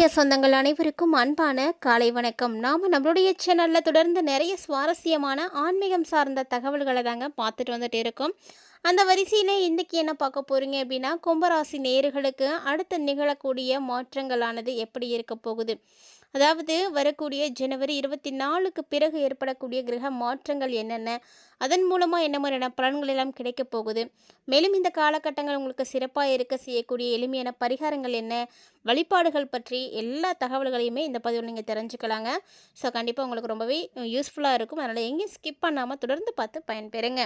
ஆன்மீக சொந்தங்கள் அனைவருக்கும் அன்பான காலை வணக்கம். நாம் நம்மளுடைய சேனலில் தொடர்ந்து நிறைய சுவாரஸ்யமான ஆன்மீகம் சார்ந்த தகவல்களை தாங்க பார்த்துட்டு வந்துட்டு இருக்கோம். அந்த வரிசையில் இன்றைக்கி என்ன பார்க்க போகிறீங்க அப்படின்னா கும்பராசி நேர்களுக்கு அடுத்து நிகழக்கூடிய மாற்றங்களானது எப்படி இருக்க போகுது? அதாவது வரக்கூடிய ஜனவரி இருபத்தி நாலுக்கு பிறகு ஏற்படக்கூடிய கிரக மாற்றங்கள் என்னென்ன? அதன் மூலமாக என்ன மாதிரியான பலன்கள் எல்லாம் கிடைக்க போகுது? மேலும் இந்த காலகட்டங்கள் உங்களுக்கு சிறப்பாக இருக்க செய்யக்கூடிய எளிமையான பரிகாரங்கள் என்ன? வழிபாடுகள் பற்றி எல்லா தகவல்களையுமே இந்த பதிவில் நீங்கள் தெரிஞ்சுக்கலாங்க. ஸோ கண்டிப்பாக உங்களுக்கு ரொம்பவே யூஸ்ஃபுல்லாக இருக்கும். அதனால் எங்கேயும் ஸ்கிப் பண்ணாமல் தொடர்ந்து பார்த்து பயன்பெறுங்க.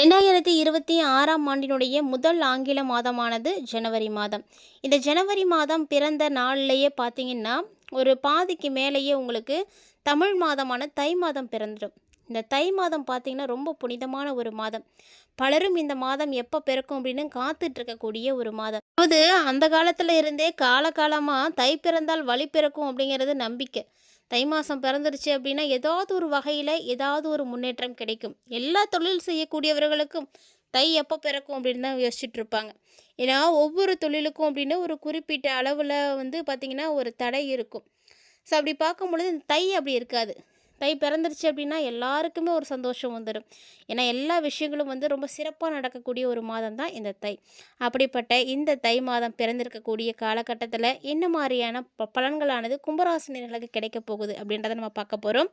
ரெண்டாயிரத்தி இருபத்தி ஆறாம் ஆண்டினுடைய முதல் ஆங்கில மாதமானது ஜனவரி மாதம். இந்த ஜனவரி மாதம் பிறந்த நாள்லேயே பார்த்தீங்கன்னா ஒரு பாதிக்கு மேலேயே உங்களுக்கு தமிழ் மாதமான தை மாதம் பிறந்துடும். இந்த தை மாதம் பார்த்திங்கன்னா ரொம்ப புனிதமான ஒரு மாதம். பலரும் இந்த மாதம் எப்போ பிறக்கும் அப்படின்னு காத்துட்டு இருக்கக்கூடிய ஒரு மாதம். அதாவது அந்த காலத்தில் இருந்தே காலகாலமாக தை பிறந்தால் வழி பிறக்கும் அப்படிங்கிறது நம்பிக்கை. தை மாதம் பிறந்துருச்சு அப்படின்னா ஏதாவது ஒரு வகையில் ஏதாவது ஒரு முன்னேற்றம் கிடைக்கும். எல்லா தொழில் செய்யக்கூடியவர்களுக்கும் தை எப்போ பிறக்கும் அப்படின்னு தான் யோசிச்சுட்டு இருப்பாங்க ஏன்னா ஒவ்வொரு தொழிலுக்கும் அப்படின்னு ஒரு குறிப்பிட்ட அளவில் வந்து பார்த்திங்கன்னா ஒரு தடை இருக்கும். ஸோ அப்படி பார்க்கும் பொழுது இந்த தை அப்படி இருக்காது. தை பிறந்துருச்சு அப்படின்னா எல்லாருக்குமே ஒரு சந்தோஷம் வந்துடும் ஏன்னா எல்லா விஷயங்களும் வந்து ரொம்ப சிறப்பாக நடக்கக்கூடிய ஒரு மாதம் தான் இந்த தை. அப்படிப்பட்ட இந்த தை மாதம் பிறந்திருக்கக்கூடிய காலகட்டத்தில் என்ன மாதிரியான ப பலன்களானது கும்பராசினியர்களுக்கு கிடைக்க போகுது அப்படின்றத நம்ம பார்க்க போகிறோம்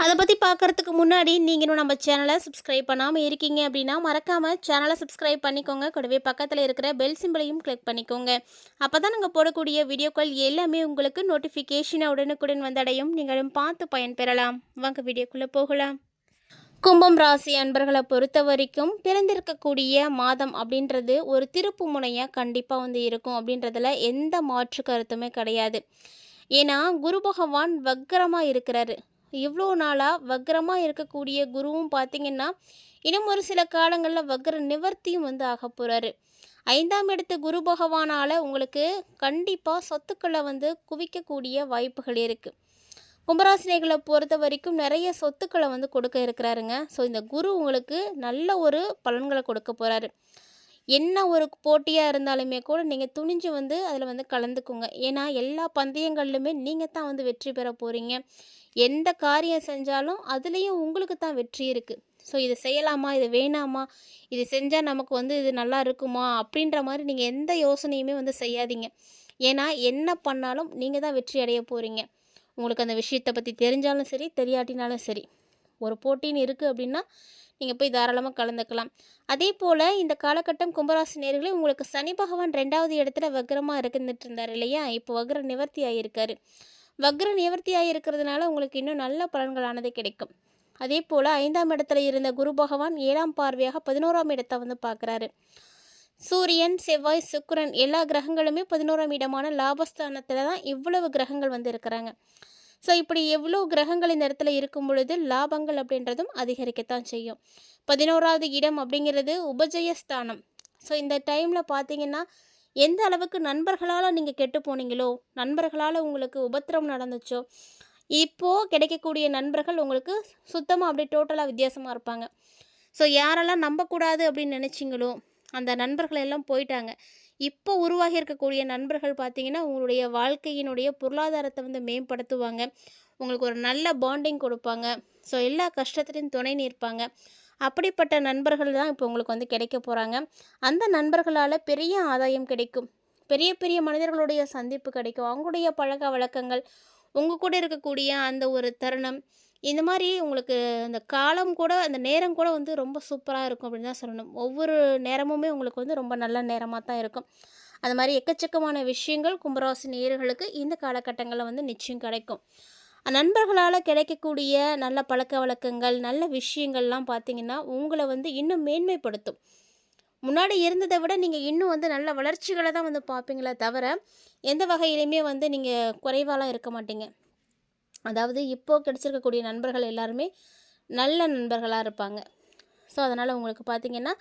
அதை பற்றி பார்க்குறதுக்கு முன்னாடி நீங்கள் இன்னும் நம்ம சேனலை சப்ஸ்கிரைப் பண்ணாமல் இருக்கீங்க அப்படின்னா மறக்காமல் சேனலை சப்ஸ்கிரைப் பண்ணிக்கோங்க. கூடவே பக்கத்தில் இருக்கிற பெல் சிம்பிளையும் கிளிக் பண்ணிக்கோங்க. அப்போ தான் நாங்கள் போடக்கூடிய வீடியோக்கள் எல்லாமே உங்களுக்கு நோட்டிஃபிகேஷனை உடனுக்குடன் வந்தடையும். நீங்களும் பார்த்து பயன்பெறலாம். வாங்க வீடியோக்குள்ளே போகலாம். கும்பம் ராசி அன்பர்களை பொறுத்த வரைக்கும் பிறந்திருக்கக்கூடிய மாதம் அப்படின்றது ஒரு திருப்பு முனையாக கண்டிப்பாக வந்து இருக்கும் அப்படின்றதுல எந்த மாற்று கருத்துமே கிடையாது. ஏன்னா குரு பகவான் வக்கரமாக இருக்கிறாரு. இவ்வளோ நாளாக வக்ரமாக இருக்கக்கூடிய குருவும் பார்த்தீங்கன்னா இன்னும் ஒரு சில காலங்களில் வக்ர நிவர்த்தியும் வந்து ஆக போகிறாரு ஐந்தாம் இடத்து குரு பகவானால் உங்களுக்கு கண்டிப்பாக சொத்துக்களை வந்து குவிக்கக்கூடிய வாய்ப்புகள் இருக்குது கும்பராசினிகளை பொறுத்த வரைக்கும் நிறைய சொத்துக்களை வந்து கொடுக்க இருக்கிறாருங்க. ஸோ இந்த குரு உங்களுக்கு நல்ல ஒரு பலன்களை கொடுக்க போகிறாரு என்ன ஒரு போட்டியாக இருந்தாலுமே கூட நீங்கள் துணிஞ்சு வந்து அதில் வந்து கலந்துக்குங்க. ஏன்னா எல்லா பந்தயங்கள்லையுமே நீங்கள் தான் வந்து வெற்றி பெற போகிறீங்க எந்த காரியம் செஞ்சாலும் அதுலேயும் உங்களுக்கு தான் வெற்றி இருக்குது ஸோ இது செய்யலாமா? இது வேணாமா? இது செஞ்சால் நமக்கு வந்து இது நல்லா இருக்குமா? அப்படின்ற மாதிரி நீங்கள் எந்த யோசனையுமே வந்து செய்யாதீங்க. ஏன்னா என்ன பண்ணாலும் நீங்கள் தான் வெற்றி அடைய போகிறீங்க உங்களுக்கு அந்த விஷயத்தை பற்றி தெரிஞ்சாலும் சரி தெரியாட்டினாலும் சரி. ஒரு போட்டின்னு இருக்குது அப்படின்னா நீங்கள் போய் தாராளமாக கலந்துக்கலாம். அதே போல் இந்த காலகட்டம் கும்பராசி நேர்களே உங்களுக்கு சனி பகவான் ரெண்டாவது இடத்துல வக்ரமாக இருந்துட்டு இருந்தார் இல்லையா? இப்போ வக்ர நிவர்த்தி ஆகியிருக்காரு வக்ர நிவர்த்தியாக இருக்கிறதுனால உங்களுக்கு இன்னும் நல்ல பலன்களானது கிடைக்கும். அதே போல் ஐந்தாம் இடத்துல இருந்த குரு பகவான் ஏழாம் பார்வையாக பதினோராம் இடத்தை வந்து பார்க்குறாரு. சூரியன் செவ்வாய் சுக்கிரன் எல்லா கிரகங்களுமே பதினோராம் இடமான லாபஸ்தானத்தில் தான் இவ்வளவு கிரகங்கள் வந்து இருக்கிறாங்க. ஸோ இப்படி எவ்வளோ கிரகங்கள் இந்த இடத்துல இருக்கும் பொழுது லாபங்கள் அப்படின்றதும் அதிகரிக்கத்தான் செய்யும். பதினோராவது இடம் அப்படிங்கிறது உபஜயஸ்தானம் ஸோ இந்த டைமில் பார்த்தீங்கன்னா எந்த அளவுக்கு நண்பர்களால் நீங்கள் கெட்டு போனீங்களோ நண்பர்களால் உங்களுக்கு உபத்திரம் நடந்துச்சோ இப்போது கிடைக்கக்கூடிய நண்பர்கள் உங்களுக்கு சுத்தமாக அப்படியே டோட்டலாக வித்தியாசமாக இருப்பாங்க. ஸோ யாரெல்லாம் நம்பக்கூடாது அப்படின்னு நினச்சிங்களோ அந்த நண்பர்கள் எல்லாம் போயிட்டாங்க. இப்போ உருவாகி இருக்கக்கூடிய நண்பர்கள் பார்த்தீங்கன்னா உங்களுடைய வாழ்க்கையினுடைய பொருளாதாரத்தை வந்து மேம்படுத்துவாங்க. உங்களுக்கு ஒரு நல்ல பாண்டிங் கொடுப்பாங்க. ஸோ எல்லா கஷ்டத்துலையும் துணை நிற்பாங்க. அப்படிப்பட்ட நண்பர்கள் தான் இப்போ உங்களுக்கு வந்து கிடைக்க போகிறாங்க அந்த நண்பர்களால் பெரிய ஆதாயம் கிடைக்கும். பெரிய பெரிய மனிதர்களுடைய சந்திப்பு கிடைக்கும். அவங்களுடைய பழக்க வழக்கங்கள் உங்கள் கூட இருக்கக்கூடிய அந்த ஒரு தருணம் இந்த மாதிரி உங்களுக்கு அந்த காலம் கூட அந்த நேரம் கூட வந்து ரொம்ப சூப்பராக இருக்கும் அப்படின்னு தான் சொல்லணும். ஒவ்வொரு நேரமுமே உங்களுக்கு வந்து ரொம்ப நல்ல நேரமாக தான் இருக்கும். அந்த மாதிரி எக்கச்சக்கமான விஷயங்கள் கும்பராசி நேர்களுக்கு இந்த காலகட்டங்களில் வந்து நிச்சயம் கிடைக்கும். நண்பர்களால் கிடைக்கக்கூடிய நல்ல பழக்க வழக்கங்கள் நல்ல விஷயங்கள்லாம் பார்த்திங்கன்னா உங்களை வந்து இன்னும் மேன்மைப்படுத்தும். முன்னாடி இருந்ததை விட நீங்கள் இன்னும் வந்து நல்ல வளர்ச்சிகளை தான் வந்து பார்ப்பீங்களே தவிர எந்த வகையிலையுமே வந்து நீங்கள் குறைவாலாம் இருக்க மாட்டீங்க. அதாவது இப்போது கிடச்சிருக்கக்கூடிய நண்பர்கள் எல்லாருமே நல்ல நண்பர்களாக இருப்பாங்க. ஸோ அதனால் உங்களுக்கு பார்த்திங்கன்னா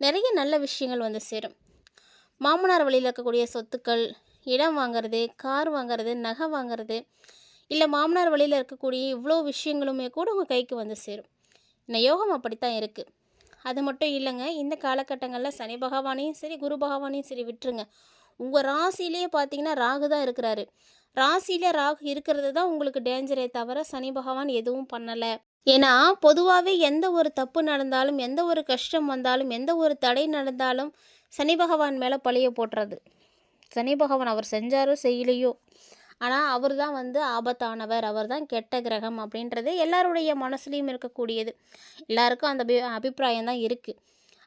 நிறைய நல்ல விஷயங்கள் வந்து சேரும். மாமனார் வழியில் இருக்கக்கூடிய சொத்துக்கள் இடம் வாங்கிறது கார் வாங்கிறது நகை வாங்கிறது இல்லை மாமனார் வழியில் இருக்கக்கூடிய இவ்வளோ விஷயங்களுமே கூட உங்கள் கைக்கு வந்து சேரும். இந்த யோகம் அப்படித்தான் இருக்குது அது மட்டும் இல்லைங்க இந்த காலகட்டங்களில் சனி பகவானையும் சரி குரு பகவானையும் சரி விட்டுருங்க. உங்கள் ராசிலேயே பார்த்தீங்கன்னா ராகு தான் இருக்கிறாரு. ராசியில் ராகு இருக்கிறது தான் உங்களுக்கு டேஞ்சரே தவிர சனி பகவான் எதுவும் பண்ணலை. ஏன்னா பொதுவாகவே எந்த ஒரு தப்பு நடந்தாலும் எந்த ஒரு கஷ்டம் வந்தாலும் எந்த ஒரு தடை நடந்தாலும் சனி பகவான் மேலே பழிய போட்டுறது. சனி பகவான் அவர் செஞ்சாரோ செய்யலையோ ஆனால் அவர் தான் வந்து ஆபத்தானவர். அவர் தான் கெட்ட கிரகம் அப்படின்றது எல்லாருடைய மனசுலேயும் இருக்கக்கூடியது. எல்லாருக்கும் அந்த அபி அபிப்பிராயம் தான் இருக்குது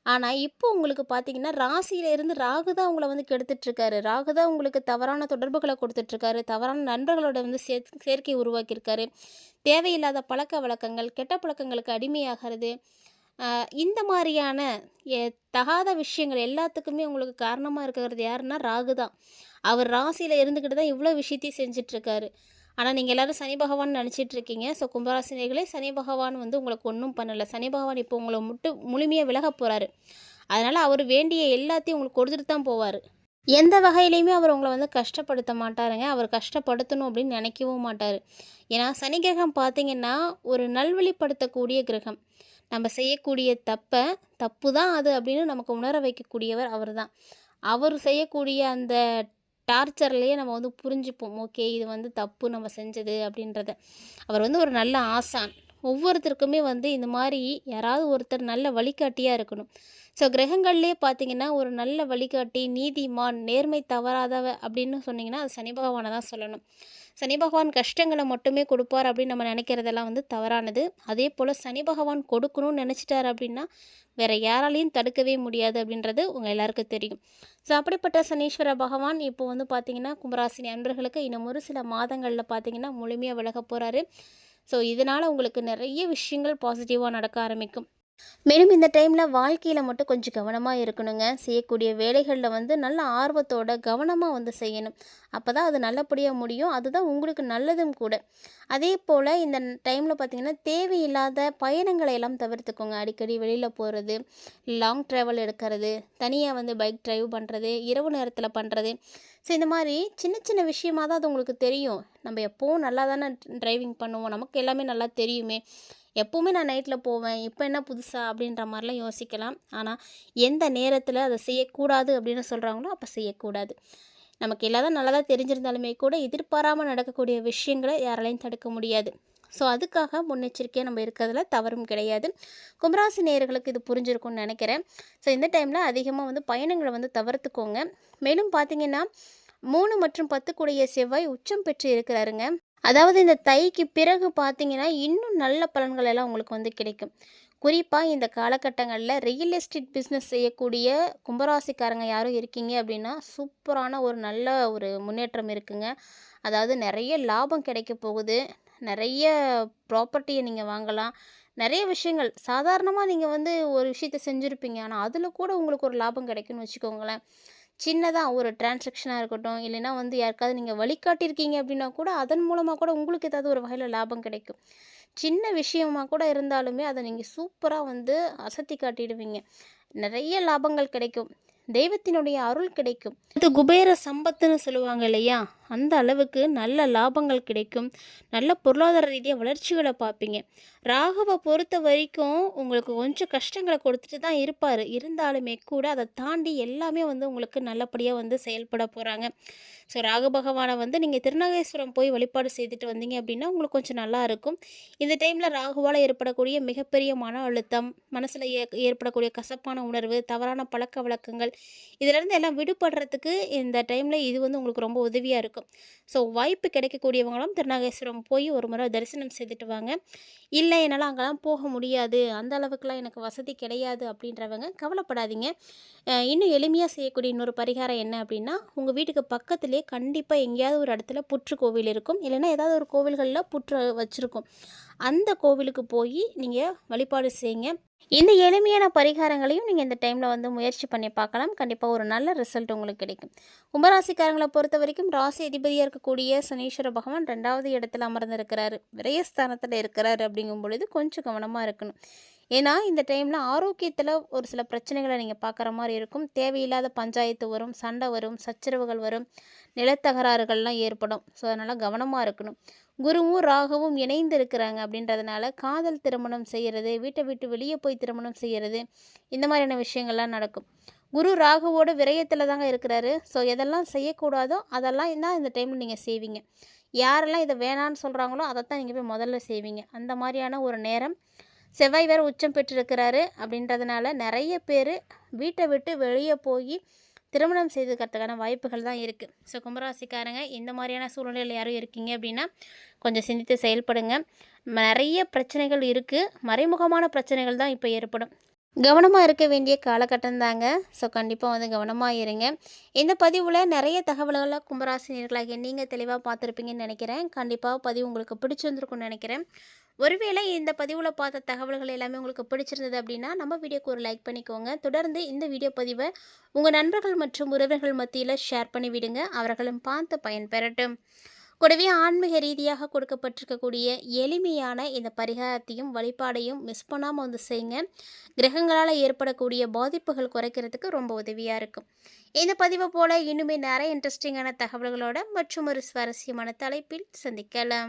ஆனால் இப்போ உங்களுக்கு பார்த்தீங்கன்னா ராசியிலேருந்து ராகு தான் உங்களை வந்து கெடுத்துட்ருக்காரு. ராகு தான் உங்களுக்கு தவறான தொடர்புகளை கொடுத்துட்ருக்காரு. தவறான நண்பர்களோட வந்து சே சேர்க்கை உருவாக்கியிருக்காரு. தேவையில்லாத பழக்க வழக்கங்கள் கெட்ட பழக்கங்களுக்கு அடிமையாகிறது இந்த மாதிரியான ஏ தகாத விஷயங்கள் எல்லாத்துக்குமே உங்களுக்கு காரணமாக இருக்கிறது யாருன்னா ராகு தான். அவர் ராசியில் இருந்துக்கிட்டு தான் இவ்வளோ விஷயத்தையும் செஞ்சிட்ருக்காரு. ஆனால் நீங்கள் எல்லாரும் சனி பகவான் நினச்சிட்டு இருக்கீங்க ஸோ கும்பராசினியர்களே சனி பகவான் வந்து உங்களுக்கு ஒன்றும் பண்ணலை. சனி பகவான் இப்போ உங்களை முட்டு முழுமையாக விலக போகிறாரு அதனால் அவர் வேண்டிய எல்லாத்தையும் உங்களுக்கு கொடுத்துட்டு தான் போவார். எந்த வகையிலையுமே அவர் உங்களை வந்து கஷ்டப்படுத்த மாட்டாருங்க. அவர் கஷ்டப்படுத்தணும் அப்படின்னு நினைக்கவும் மாட்டார். ஏன்னா சனி கிரகம் பார்த்தீங்கன்னா ஒரு நல்வழிப்படுத்தக்கூடிய கிரகம். நம்ம செய்யக்கூடிய தப்பை தப்பு தான் அது அப்படின்னு நமக்கு உணர வைக்கக்கூடியவர் அவர் தான் அவர் செய்யக்கூடிய அந்த டார்ச்சர்லேயே நம்ம வந்து புரிஞ்சுப்போம். ஓகே இது வந்து தப்பு நம்ம செஞ்சது அப்படின்றத. அவர் வந்து ஒரு நல்ல ஆசான். ஒவ்வொருத்தருக்குமே வந்து இந்த மாதிரி யாராவது ஒருத்தர் நல்ல வழிகாட்டியாக இருக்கணும். ஸோ கிரகங்கள்லேயே பார்த்தீங்கன்னா ஒரு நல்ல வழிகாட்டி நீதிமான் நேர்மை தவறாதவ அப்படின்னு சொன்னிங்கன்னா அது சனி பகவானை தான் சொல்லணும். சனி பகவான் கஷ்டங்களை மட்டுமே கொடுப்பார் அப்படின்னு நம்ம நினைக்கிறதெல்லாம் வந்து தவறானது. அதே போல் சனி பகவான் கொடுக்கணும்னு நினச்சிட்டார் அப்படின்னா வேற யாராலையும் தடுக்கவே முடியாது அப்படின்றது உங்கள் எல்லாருக்கும் தெரியும். ஸோ அப்படிப்பட்ட சனீஸ்வர பகவான் இப்போ வந்து பார்த்தீங்கன்னா கும்பராசி அன்பர்களுக்கு இன்னும் ஒரு சில மாதங்களில் பார்த்தீங்கன்னா முழுமையாக விலக போகிறாரு ஸோ இதனால் உங்களுக்கு நிறைய விஷயங்கள் பாசிட்டிவாக நடக்க ஆரம்பிக்கும். மேலும் இந்த டைமில் வாழ்க்கையில் மட்டும் கொஞ்சம் கவனமாக இருக்கணுங்க. செய்யக்கூடிய வேலைகளில் வந்து நல்ல ஆர்வத்தோட கவனமாக வந்து செய்யணும். அப்போ தான் அது நல்லபடியாக முடியும். அதுதான் உங்களுக்கு நல்லதும் கூட. அதே போல் இந்த டைமில் பார்த்தீங்கன்னா தேவையில்லாத பயணங்களை எல்லாம் தவிர்த்துக்கோங்க. அடிக்கடி வெளியில் போகிறது லாங் ட்ராவல் எடுக்கிறது தனியாக வந்து பைக் ட்ரைவ் பண்ணுறது இரவு நேரத்தில் பண்ணுறது ஸோ இந்த மாதிரி சின்ன சின்ன விஷயமா தான் அது உங்களுக்கு தெரியும். நம்ம எப்போவும் நல்லா தானே ட்ரைவிங் பண்ணுவோம். நமக்கு எல்லாமே நல்லா தெரியுமே. எப்போவுமே நான் நைட்டில் போவேன். இப்போ என்ன புதுசாக அப்படின்ற மாதிரிலாம் யோசிக்கலாம். ஆனால் எந்த நேரத்தில் அதை செய்யக்கூடாது அப்படின்னு சொல்கிறாங்களோ அப்போ செய்யக்கூடாது. நமக்கு எல்லாதான் நல்லதாக தெரிஞ்சிருந்தாலுமே கூட எதிர்பாராமல் நடக்கக்கூடிய விஷயங்களை யாராலையும் தடுக்க முடியாது. ஸோ அதுக்காக முன்னெச்சரிக்கையாக நம்ம இருக்கிறதுல தவறும் கிடையாது. கும்பராசி நேயர்களுக்கு இது புரிஞ்சிருக்கும்னு நினைக்கிறேன். ஸோ இந்த டைமில் அதிகமாக வந்து பயணங்களை வந்து தவிர்த்துக்கோங்க. மேலும் பார்த்தீங்கன்னா மூணு மற்றும் பத்து கூடிய செவ்வாய் உச்சம் பெற்று இருக்கிறாருங்க. அதாவது இந்த தைக்கு பிறகு பார்த்தீங்கன்னா இன்னும் நல்ல பலன்கள் எல்லாம் உங்களுக்கு வந்து கிடைக்கும். குறிப்பாக இந்த காலகட்டங்களில் ரியல் எஸ்டேட் பிஸ்னஸ் செய்யக்கூடிய கும்பராசிக்காரங்க யாரும் இருக்கீங்க அப்படின்னா சூப்பரான ஒரு நல்ல ஒரு முன்னேற்றம் இருக்குங்க. அதாவது நிறைய லாபம் கிடைக்க போகுது. நிறைய ப்ராப்பர்ட்டியை நீங்கள் வாங்கலாம். நிறைய விஷயங்கள். சாதாரணமாக நீங்கள் வந்து ஒரு விஷயத்தை செஞ்சுருப்பீங்க. ஆனால் அதில் கூட உங்களுக்கு ஒரு லாபம் கிடைக்குன்னு வச்சுக்கோங்களேன். சின்னதாக ஒரு டிரான்சாக்ஷனாக இருக்கட்டும் இல்லைன்னா வந்து யாருக்காவது நீங்கள் வழிகாட்டியிருக்கீங்க அப்படின்னா கூட அதன் மூலமாக கூட உங்களுக்கு ஏதாவது ஒரு வகையில் லாபம் கிடைக்கும். சின்ன விஷயமாக கூட இருந்தாலுமே அதை நீங்கள் சூப்பராக வந்து அசத்தி காட்டிடுவீங்க. நிறைய லாபங்கள் கிடைக்கும். தெய்வத்தினுடைய அருள் கிடைக்கும். இது குபேர சம்பத்துன்னு சொல்லுவாங்க இல்லையா? அந்த அளவுக்கு நல்ல லாபங்கள் கிடைக்கும். நல்ல பொருளாதார ரீதியாக வளர்ச்சிகளை பார்ப்பீங்க. ராகுவை பொறுத்த வரைக்கும் உங்களுக்கு கொஞ்சம் கஷ்டங்களை கொடுத்துட்டு தான் இருப்பார். இருந்தாலுமே கூட அதை தாண்டி எல்லாமே வந்து உங்களுக்கு நல்லபடியாக வந்து செயல்பட போகிறாங்க ஸோ ராகு பகவானை வந்து நீங்கள் திருநாகேஸ்வரம் போய் வழிபாடு செய்துட்டு வந்தீங்க அப்படின்னா உங்களுக்கு கொஞ்சம் நல்லா இருக்கும். இந்த டைமில் ராகுவால் ஏற்படக்கூடிய மிகப்பெரிய மன அழுத்தம் மனசில் ஏ ஏற்படக்கூடிய கசப்பான உணர்வு தவறான பழக்க வழக்கங்கள் இதிலேருந்து எல்லாம் விடுபடுறதுக்கு இந்த டைமில் இது வந்து உங்களுக்கு ரொம்ப உதவியாக இருக்கும். ஸோ வாய்ப்பு கிடைக்கக்கூடியவங்களும் திருநாகேஸ்வரம் போய் ஒரு முறை தரிசனம் செய்துட்டு வாங்க. இல்லை என்னால் அங்கெல்லாம் போக முடியாது. அந்த அளவுக்குலாம் எனக்கு வசதி கிடையாது அப்படின்றவங்க கவலைப்படாதீங்க. இன்னும் எளிமையாக செய்யக்கூடிய இன்னொரு பரிகாரம் என்ன அப்படின்னா உங்கள் வீட்டுக்கு பக்கத்துலேயே கண்டிப்பாக எங்கேயாவது ஒரு இடத்துல புற்று கோவில் இருக்கும். இல்லைன்னா ஏதாவது ஒரு கோவில்களில் புற்று வச்சுருக்கும். அந்த கோவிலுக்கு போய் நீங்கள் வழிபாடு செய்யுங்க. இந்த எளிமையான பரிகாரங்களையும் நீங்கள் இந்த டைமில் வந்து முயற்சி பண்ணி பார்க்கலாம். கண்டிப்பாக ஒரு நல்ல ரிசல்ட் உங்களுக்கு கிடைக்கும். கும்பராசிக்காரங்களை பொறுத்த வரைக்கும் ராசி அதிபதியாக இருக்கக்கூடிய சனீஸ்வர பகவான் ரெண்டாவது இடத்துல அமர்ந்திருக்கிறாரு. விரயஸ்தானத்தில் இருக்கிறாரு அப்படிங்கும் பொழுது கொஞ்சம் கவனமாக இருக்கணும். ஏன்னா இந்த டைமில் ஆரோக்கியத்தில் ஒரு சில பிரச்சனைகளை நீங்கள் பார்க்குற மாதிரி இருக்கும். தேவையில்லாத பஞ்சாயத்து வரும் சண்டை வரும் சச்சரவுகள் வரும் நிலத்தகராறுகள்லாம் ஏற்படும். ஸோ அதனால் கவனமாக இருக்கணும். குருவும் ராகவும் இணைந்து இருக்கிறாங்க அப்படின்றதுனால காதல் திருமணம் செய்கிறது வீட்டை விட்டு வெளியே போய் திருமணம் செய்கிறது இந்த மாதிரியான விஷயங்கள்லாம் நடக்கும். குரு ராகுவோட விரயத்தில் தாங்க இருக்கிறாரு. ஸோ எதெல்லாம் செய்யக்கூடாதோ அதெல்லாம் தான் இந்த டைமில் நீங்கள் செய்வீங்க. யாரெல்லாம் இதை வேணான்னு சொல்கிறாங்களோ அதைத்தான் நீங்கள் போய் முதல்ல செய்வீங்க. அந்த மாதிரியான ஒரு நேரம் செவ்வாய் வேறு உச்சம் பெற்றிருக்கிறாரு அப்படின்றதுனால நிறைய பேர் வீட்டை விட்டு வெளியே போய் திருமணம் செய்துக்கிறதுக்கான வாய்ப்புகள் தான் இருக்குது ஸோ கும்பராசிக்காரங்க இந்த மாதிரியான சூழ்நிலையில் யாரும் இருக்கீங்க அப்படின்னா கொஞ்சம் சிந்தித்து செயல்படுங்க. நிறைய பிரச்சனைகள் இருக்குது மறைமுகமான பிரச்சனைகள் தான் இப்போ ஏற்படும். கவனமாக இருக்க வேண்டிய காலகட்டம் தாங்க. ஸோ கண்டிப்பாக வந்து கவனமாக இருங்க. இந்த பதிவில் நிறைய தகவல்களை கும்பராசினியர்களாகிய நீங்கள் தெளிவாக பார்த்துருப்பீங்கன்னு நினைக்கிறேன். கண்டிப்பாக பதிவு உங்களுக்கு பிடிச்சிருந்துருக்கும்னு நினைக்கிறேன். ஒருவேளை இந்த பதிவில் பார்த்த தகவல்கள் எல்லாமே உங்களுக்கு பிடிச்சிருந்தது அப்படின்னா நம்ம வீடியோக்கு ஒரு லைக் பண்ணிக்கோங்க. தொடர்ந்து இந்த வீடியோ பதிவை உங்கள் நண்பர்கள் மற்றும் உறவினர்கள் மத்தியில் ஷேர் பண்ணி விடுங்க. அவர்களும் பார்த்து பயன்பெறட்டும் கூடவே ஆன்மீக ரீதியாக கொடுக்கப்பட்டிருக்கக்கூடிய எளிமையான இந்த பரிகாரத்தையும் வழிபாடையும் மிஸ் பண்ணாமல் வந்து செய்யுங்க கிரகங்களால் ஏற்படக்கூடிய பாதிப்புகள் குறைக்கிறதுக்கு ரொம்ப உதவியாக இருக்கும். இந்த பதிவை போல் இன்னுமே நிறைய இன்ட்ரெஸ்டிங்கான தகவல்களோட மற்றும் ஒரு சுவாரஸ்யமான தலைப்பில் சந்திக்கலாம்.